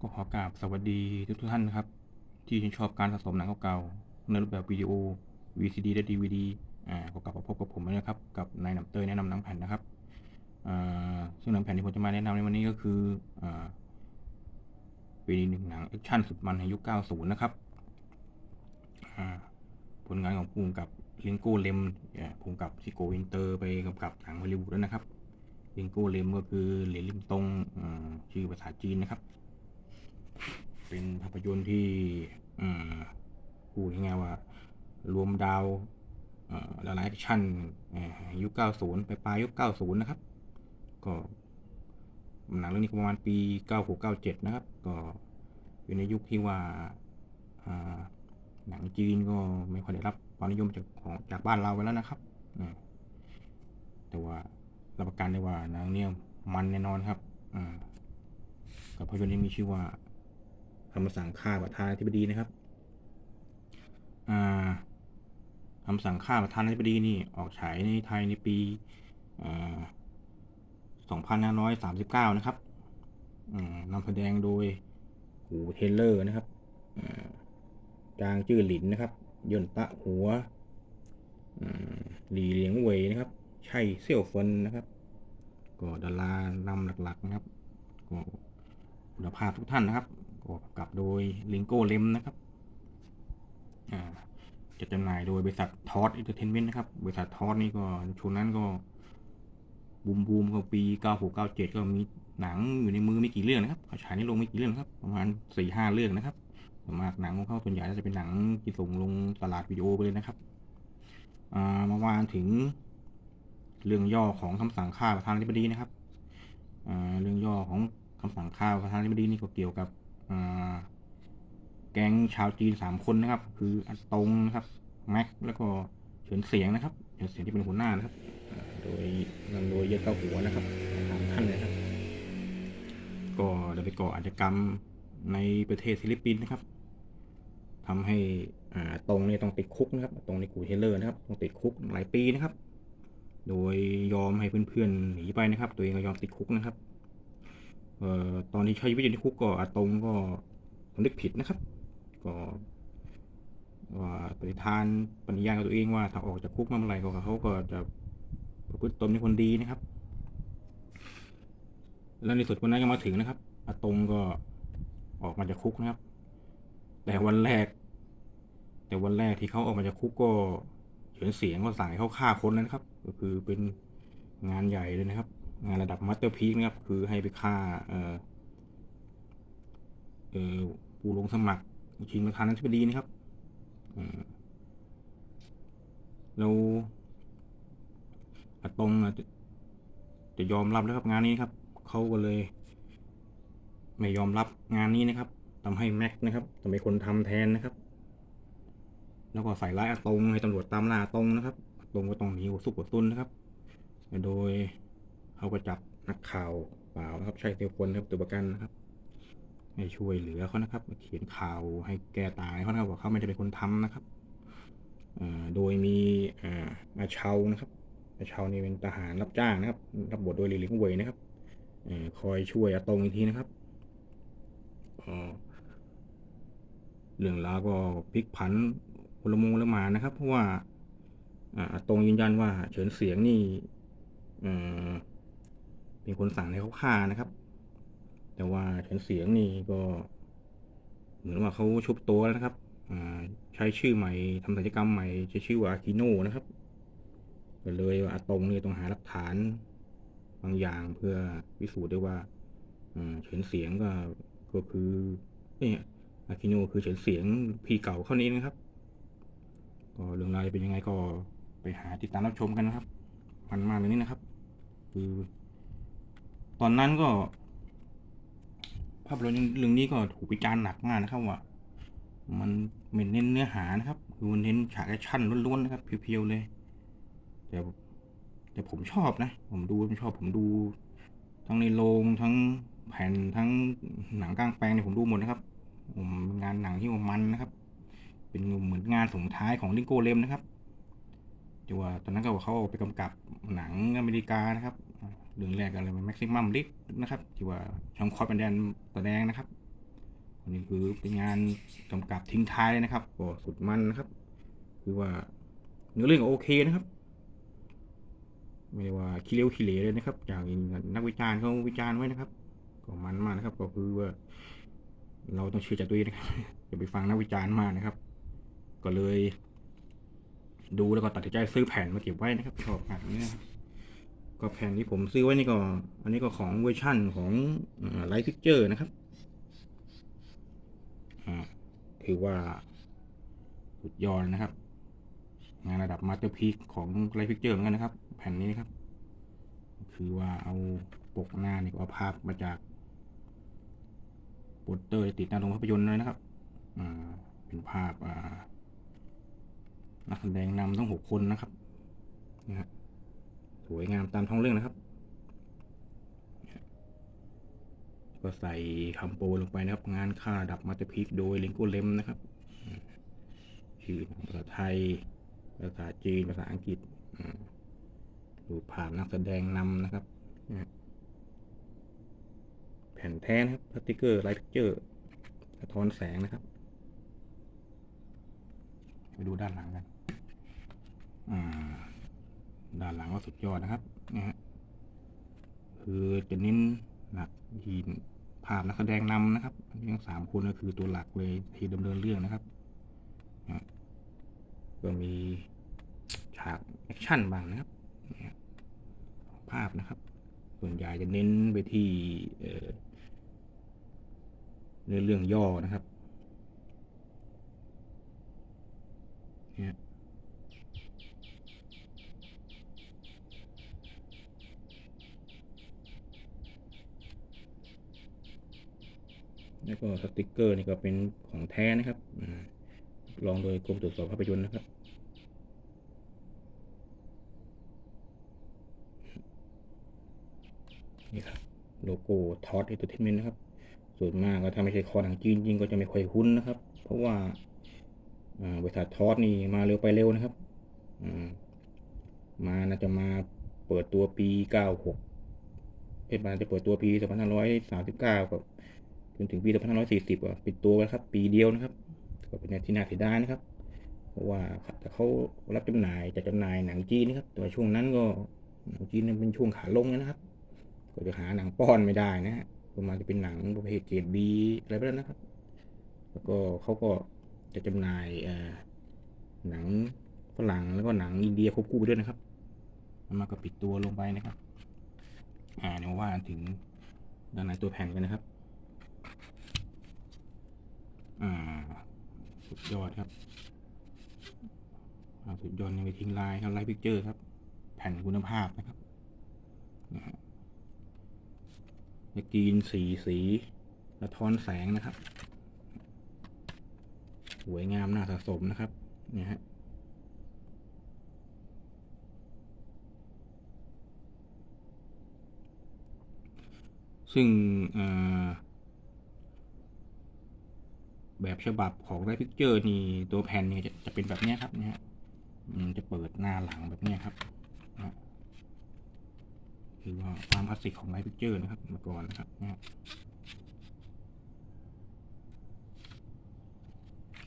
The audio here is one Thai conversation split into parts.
ก็ขอกราบสวัสดีทุกท่านนะครับ ที่ชื่นชอบการสะสมหนังเก่าๆในรูปแบบวิดีโอ VCD และ DVD อ่าก็กลับมาพบกับผมนะครับ กับนายนำเตยแนะนำหนังแผ่นนะครับอ่าซึ่งหนังแผ่นที่ผมจะมาแนะนำในวันนี้ก็คืออ่าปีหนึ่งหนังแอคชั่นสุดมันในยุค 90 นะครับอ่าผลงานของภูมิกับลิงโก้เลมภูมิกับที่โกอินเตอร์ไปกำกับหนังฮอลลีวูดแล้วนะครับลิงโก้เลมก็คือเหรียญลิงตงอ่าชื่อภาษาจีนนะครับ เป็นภาพยนตร์ที่พูดง่ายว่า รวมดาวหลายๆแอคชั่นอ่อยุค 90 ไปปลายยุค 90 นะครับ ก็หนังเรื่องนี้ประมาณปี 96 97 นะครับ ก็อยู่ในยุคที่ว่าหนังจีนก็ไม่ค่อยได้รับความนิยมจากของจากบ้านเราไปแล้วนะครับ แต่ว่ารับประกันได้ว่าหนังเนี้ยมันแน่นอนครับกับภาพยนตร์นี้มีชื่อว่า คำสั่งฆ่าประธานาธิบดีนะครับอ่าคำสั่งฆ่าประธานาธิบดีนี่ออกฉายในไทยในปีอ่า2539 นะครับนำแสดงโดยหูเทเลอร์นะครับจางจื้อหลินนะครับยนตะหัวหลีเหลียงเวยนะครับ ใช่เซี่ยวเฟินนะครับ ก็ดารานำหลักๆนะครับก็คุณภาพทุกท่านนะครับ ก็กำกับโดยลิงโก้เลมนะครับจะจำหน่ายโดยบริษัททอสอินเตอร์เทนเมนต์นะครับ บริษัททอสนี่ก็ช่วงนั้นก็บูมบูมก็ปี 96 97 ก็มีหนังอยู่ในมือไม่กี่เรื่องนะครับเขาฉายในโรงไม่กี่เรื่องครับ ประมาณ 4-5 เรื่องนะครับส่วนมากหนังของเขาส่วนใหญ่จะเป็นหนังที่ส่งลงตลาดวิดีโอไปเลยนะครับอ่ามาวานถึงเรื่องย่อของคำสั่งฆ่าประธานาธิบดีนะครับอ่าเรื่องย่อของคำสั่งฆ่าประธานาธิบดีนี่ก็เกี่ยวกับ แก๊งชาวจีนสามคนนะครับ คืออัตงนะครับแม็กแล้วก็เฉินเสียงนะครับเฉินเสียงที่เป็นหัวหน้านะครับ โดยนำโดยเยอะเก้าหัวนะครับสามท่านนะครับ ก็ได้ไปก่ออาชญากรรมในประเทศฟิลิปปินส์นะครับทำให้อ่าตรงเนี่ยต้องติดคุกนะครับ ตรงในกูเทเลอร์นะครับต้องติดคุกหลายปีนะครับ โดยยอมให้เพื่อนๆหนีไปนะครับ ตัวเองก็ยอมติดคุกนะครับ เอ่อตอนที่ใช้ชีวิตอยู่ในคุกก็อาตงก็สำนึกผิดนะครับ ก็ว่าปฏิทานปณิญาณกับตัวเองว่าถ้าออกจากคุกมาเมื่อไหร่ก็เขาก็จะประพฤติตนเป็นคนดีนะครับ แล้วในสุดวันนั้นก็มาถึงนะครับอาตงก็ออกมาจากคุกนะครับ แต่วันแรก แต่วันแรกที่เขาออกมาจากคุกก็เฉินเสียงก็สั่งให้เขาฆ่าคนนะครับ ก็คือเป็นงานใหญ่เลยนะครับ งานระดับมาสเตอร์พีคนะครับ คือให้ไปฆ่าเออเออผู้ลงสมัครชิงประธานาธิบดีนะครับอืมแล้วอาตงอะจะจะยอมรับแล้วครับงานนี้ครับเขาก็เลย ไม่ยอมรับงานนี้นะครับทำให้แม็กนะครับต้องเป็นคนทำแทนนะครับ แล้วก็ใส่ร้ายอาตงให้ตำรวจตามล่าอาตงนะครับอาตงก็ต้องหนีหัวซุกหัวซุนนะครับ โดย เขาก็จับนักข่าวเปล่านะครับ ใช่เตียวคนครับตัวประกันนะครับให้ช่วยเหลือเขานะครับ เขียนข่าวให้แก้ตายเขานะครับว่าเขาไม่ได้เป็นคนทำนะครับโดยมีอาอาเชานะครับอาเชานี่เป็นทหารรับจ้างนะครับ รับบทโดยลีหลิงเวยนะครับอคอยช่วยอาตงอีกทีนะครับเรื่องราวก็พลิกผันพลมงละหมานะครับ เพราะว่าอ่าอาตงยืนยันว่าเฉินเสียงนี่ เอ่อเป็นคนสั่งให้เขาฆ่านะครับ แต่ว่าเฉินเสียงนี่ก็ เหมือนว่าเขาชุบตัวแล้วนะครับใช้ชื่อใหม่ทำศัลยกรรมใหม่ใช้ชื่อว่าอากิโนนะครับก็เลยว่าอาตงนี่ต้องหาหลักฐานบางอย่างเพื่อพิสูจน์ได้ว่าอ่าเฉินเสียงก็ก็คือเนี่ยอากิโนคือเฉินเสียงพี่เก่าเขานี้นะครับก็เรื่องราวจะเป็นยังไงก็ไปหาติดตามรับชมกันนะครับ มันมากเลยนี่นะครับ คือ ตอนนั้นก็ ภาพยนตร์เรื่องนี้ก็ถูกวิจารณ์หนักมากนะครับว่า มันไม่เน้นเนื้อหานะครับคือมันเน้นฉากแอคชั่นล้วนๆนะครับเพียวๆเลยแต่แต่ผมชอบนะ ผมดูผมชอบผมดู ทั้งในโรงทั้งแผ่นทั้งหนังกลางแปลงเนี่ยผมดูหมดนะครับผมงานหนังที่มันนะครับ เป็นเหมือนงานส่งท้ายของลิงโกเลมนะครับแต่ว่าตอนนั้นก็เขาไปกำกับหนังอเมริกานะครับ เรื่องแรกอะไรมันแม็กซิมัมลิกนะครับ ที่ว่าช่องคอร์เป็นแดนแสดงนะครับอันนี้คือเป็นงานกำกับทิ้งท้ายเลยนะครับก็สุดมันนะครับ คือว่าเนื้อเรื่องก็โอเคนะครับ ไม่ได้ว่าขี้เลี้ยวขี้เหร่เลยนะครับ อย่างนักวิจารณ์เขาวิจารณ์ไว้นะครับก็มันมากนะครับ ก็คือว่า เราต้องเชื่อใจตัวเองนะครับอย่าไปฟังนักวิจารณ์มากนะครับ ก็เลย ดูแล้วก็ตัดสินใจซื้อแผ่นมาเก็บไว้นะครับชอบแผ่นนี้นะครับ ก็แผ่นที่ผมซื้อไว้นี่ก็ อันนี้ก็ของเวอร์ชั่นของไลท์พิกเจอร์นะครับอ่าถือว่า สุดยอดนะครับ งานระดับมาสเตอร์พี e ของไลท์พิกเจอร์เหมือนกันนะครับ แผ่นนี้นะครับคือว่าเอาปกหน้านี่ก็เอาภาพมาจากโปสเตอร์ติดหน้าโรงภาพยนตร์เลยนะครับเป็นภาพนักแสดงนำทั้งหกคนนะครับนะฮะ สวยงามตามท้องเรื่องนะครับ ก็ใส่คำโปรลงไปนะครับ งานค่าดับมาเตอร์พี e โดยลิงโกเลมนะครับ ชื่อภาษาไทย ภาษาจีน ภาษาอังกฤษดูผ่านนักแสดงนำนะครับ แผ่นแท้นะครับพลาสติกเกอร์ไลท์พิกเจอร์สะท้อนแสงนะครับ ไปดูด้านหลังกัน อ่า ด้านหลังก็สุดยอดนะครับนะฮะคือจะเน้นหนักทีภาพนักแสดงนำนะครับทั้งสามคนก็คือตัวหลักเลยที่ดำเนินเรื่องนะครับนะก็มีฉากแอคชั่นบ้างนะครับเนี่ยภาพนะครับ ส่วนใหญ่จะเน้นไปที่เอ่อเรื่อเรื่องย่อนะครับเนี่ย แล้วก็สติกเกอร์นี่ก็เป็นของแท้นะครับลองโดยกรมตรวจสอบภาพยนตร์นะครับ นี่ครับ โลโก้ทอ t เอ t เ r อร์เทนเมนต์นะครับ ส่วนมากก็ถ้าไม่ใช่คอหนังจีนจริงก็จะไม่ค่อยคุ้นนะครับ เพราะว่าบริษัททอ t นี่มาเร็วไปเร็วนะครับมมาน่าจะมาเปิดตัวปี 96 เป็นมาจะเปิดตัวปี 2539 กับ จนถึงปี2540อะปิดตัวไว้ครับ ปีเดียวนะครับก็เป็นที่น่าเสียดายนะครับ เพราะว่าแต่เขารับจำหน่ายจะจำหน่ายหนังจีนนะครับแต่ว่าช่วงนั้นก็หนังจีนเป็นช่วงขาลงนะครับ ก็จะหาหนังป้อนไม่ได้นะฮะประมาณจะเป็นหนังประเภทเกรดบีอะไรแบบนั้นนะครับ แล้วก็เขาก็จะจำหน่ายหนังฝรั่งแล้วก็หนังอินเดียควบคู่ไปด้วยนะครับมาก็ปิดตัวลงไปนะครับ อ่าเดี๋ยวว่าถึงด้านในตัวแผ่นกันนะครับ อ่า สุด ยอดครับอ่าสุดยอดยังไปทิ้งลายครับไลท์พิกเจอร์ครับ แผ่นคุณภาพนะครับนะฮะกีนสีสีสะท้อนแสงนะครับ สวยงามน่าสะสมนะครับเนี่ยฮะซึ่งอ่อ แบบฉบับของไ i พิกเจอร์นี่ตัวแผ่นเนี่ยจะจะเป็นแบบนี้ครับเนี่ยมันจะเปิดหน้าหลังแบบนี้ครับนะคือว่าความคลาสสิกของไ i พิกเจอร์นะครับเมื่อก่อนนะครับเนี่ย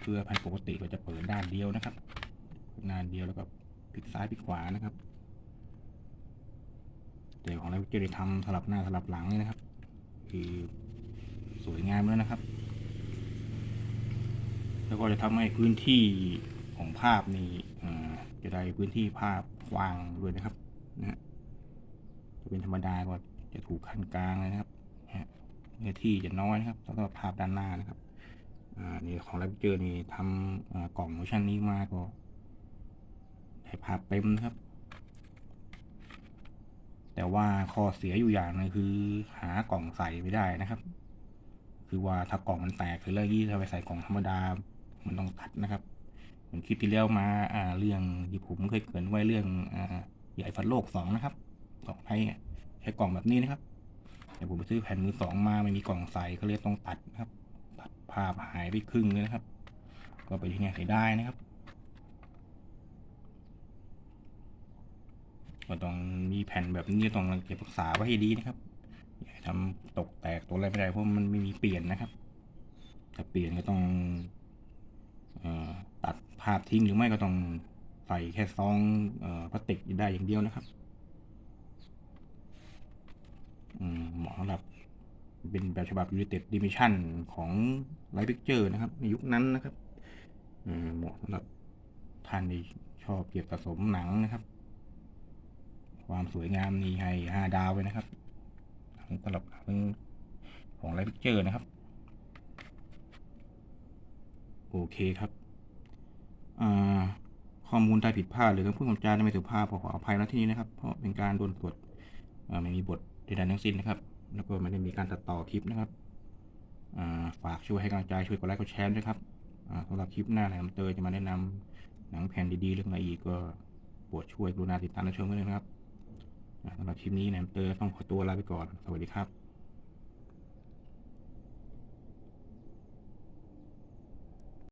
เพื่อภายปกติก็จะเปิดด้านเดียวนะครับด้านเดียวแล้วก็พลิกซ้ายพลิกขวานะครับแต่ของไ i พิกเจอร์ทำสลับหน้าสลับหลังเลยนะครับ คือสวยงามแล้วนะครับ แล้วก็จะทำให้พื้นที่ของภาพนี่อ่าจะได้พื้นที่ภาพกว้างด้วยนะครับนะฮะจะเป็นธรรมดาก็จะถูกขั้นกลางเลยนะครับเนื้อที่จะน้อยนะครับแล้วก็ภาพด้านหน้านะครับอ่านี่ของ r a p เจอนี่ทำกล่องเวอชันนี้มาก็ได้ภาพเต็มนะครับ แต่ว่าข้อเสียอยู่อย่างหนึงคือหากล่องใส่ไม่ได้นะครับ คือว่าถ้ากล่องมันแตกหรืออะไรที่ถ้าไปใส่กล่องธรรมดา มันต้องตัดนะครับเหมือนคลิปที่แล้วมาอ่าเรื่องที่ผมเคยเกินไว้เรื่องอ่าใหญ่ฟันโลกสองนะครับกล่องไทยเนี่ใช้กล่องแบบนี้นะครับแต่ผมไปซื้อแผ่นมือสองมาไม่มีกล่องใส่ก็เลยต้องตัดนะครับ ตัดภาพหายไปครึ่งเลยนะครับ ก็ไปที่เนี่ยเสียดายนะครับก็ต้องมีแผ่นแบบนี้ต้องเก็บรักษาไว้ให้ดีนะครับอย่าทำตกแตกตัวอะไรไม่ได้เพราะมันไม่มีเปลี่ยนนะครับจะเปลี่ยนก็ต้อง ตัดภาพทิ้งหรือไม่ก็ต้องใส่แค่ซองออพลาสติกได้อย่างเดียวนะครับเหมาะสำหรับเป็นแบบฉบับ United Dimension ของ Light Picture นะครับ ในยุคนั้นนะครับเหมาะสำหรับท่านที่ชอบเก็บสะสมหนังนะครับ ความสวยงามนี่ให้ห้าดาวเลยนะครับสำหรับของ Light Picture นะครับ โอเคครับข้อมูลใดผิดพลาดหรือคำพูดคำจาไม่สุภาพขอขออภัยณที่นี้นะครับ เพราะเป็นการโดนกดไม่มีบทใดๆทั้งสิ้นนะครับ แล้วก็ไม่ได้มีการตัดต่อคลิปนะครับฝากช่วยให้กำลังใจช่วยกดไลค์กดแชร์ด้วยครับสำหรับคลิปหน้านะครับเตยจะมาแนะนำหนังแผ่นดีๆเรื่องอะไรอีกก็โปรดช่วยกรุณาติดตามและชมกันด้วยนะครับสำหรับคลิปนี้นะครับเตยต้องขอตัวลาไปก่อน สวัสดีครับ